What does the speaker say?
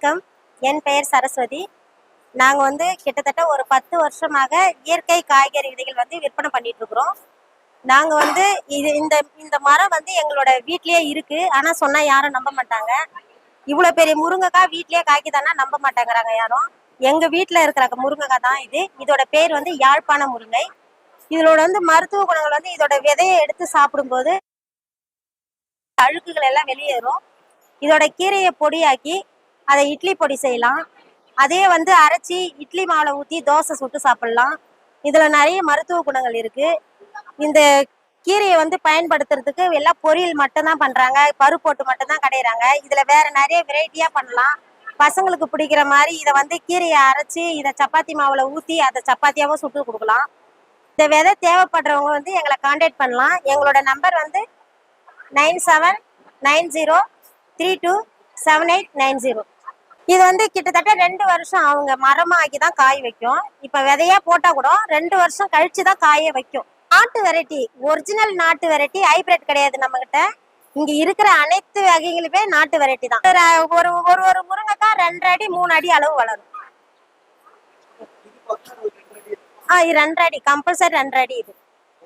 வணக்கம். என் பெயர் சரஸ்வதி. நாங்கள் வந்து கிட்டத்தட்ட ஒரு பத்து வருஷமாக இயற்கை காய்கறி விதைகள் வந்து விற்பனை பண்ணிட்டு இருக்கிறோம். நாங்கள் வந்து இது இந்த இந்த மரம் வந்து எங்களோட வீட்லேயே இருக்கு. ஆனால் சொன்னால் யாரும் நம்ப மாட்டாங்க. இவ்வளோ பெரிய முருங்கைக்காய் வீட்லேயே காய்க்குதானா நம்ப மாட்டேங்கிறாங்க யாரும். எங்கள் வீட்டில் இருக்கிற முருங்கைக்காய் தான் இது. இதோட பேர் வந்து யாழ்ப்பாண முருங்கை. இதோட வந்து மருத்துவ குணங்கள் வந்து இதோட விதையை எடுத்து சாப்பிடும்போது அழுக்குகள் எல்லாம் வெளியேறும். இதோட கீரையை பொடியாக்கி அதை இட்லி பொடி செய்யலாம். அதே வந்து அரைச்சி இட்லி மாவுல ஊற்றி தோசை சுட்டு சாப்பிடலாம். இதில் நிறைய மருத்துவ குணங்கள் இருக்கு. இந்த கீரையை வந்து பயன்படுத்துறதுக்கு எல்லாம் பொரியல் மட்டும்தான் பண்றாங்க. பருப்பு போட்டு மட்டும்தான் கடையிறாங்க. இதுல வேற நிறைய வெரைட்டியா பண்ணலாம். பசங்களுக்கு பிடிக்கிற மாதிரி இதை வந்து கீரையை அரைச்சி இதை சப்பாத்தி மாவுல ஊற்றி அதை சப்பாத்தியாவும் சுட்டு கொடுக்கலாம். இந்த விதை தேவைப்படுறவங்க வந்து எங்களை காண்டாக்ட் பண்ணலாம். எங்களோட நம்பர் வந்து nine seven nine zero three two seven eight nine zero இது வந்து கிட்டத்தட்ட ரெண்டு வருஷம் அவங்க மரமாக்கி தான் காய் வைக்கும். இப்போ விதையா போட்டால் கூட ரெண்டு வருஷம் கழிச்சு தான் காயே வைக்கும். நாட்டு வெரைட்டி ஒரிஜினல் நாட்டு வெரைட்டி ஹைபிரிட் கிடையாது நம்ம கிட்ட இங்க இருக்கிற அனைத்து வகைகளுமே நாட்டு வெரைட்டி தான். ஒரு ஒரு ஒரு முருங்கைக்காய் ரெண்டரை அடி மூணு அடி அளவு வளரும். ஆ இது ரெண்டரை அடி கம்பல்சரி ரெண்டரை அடி இது.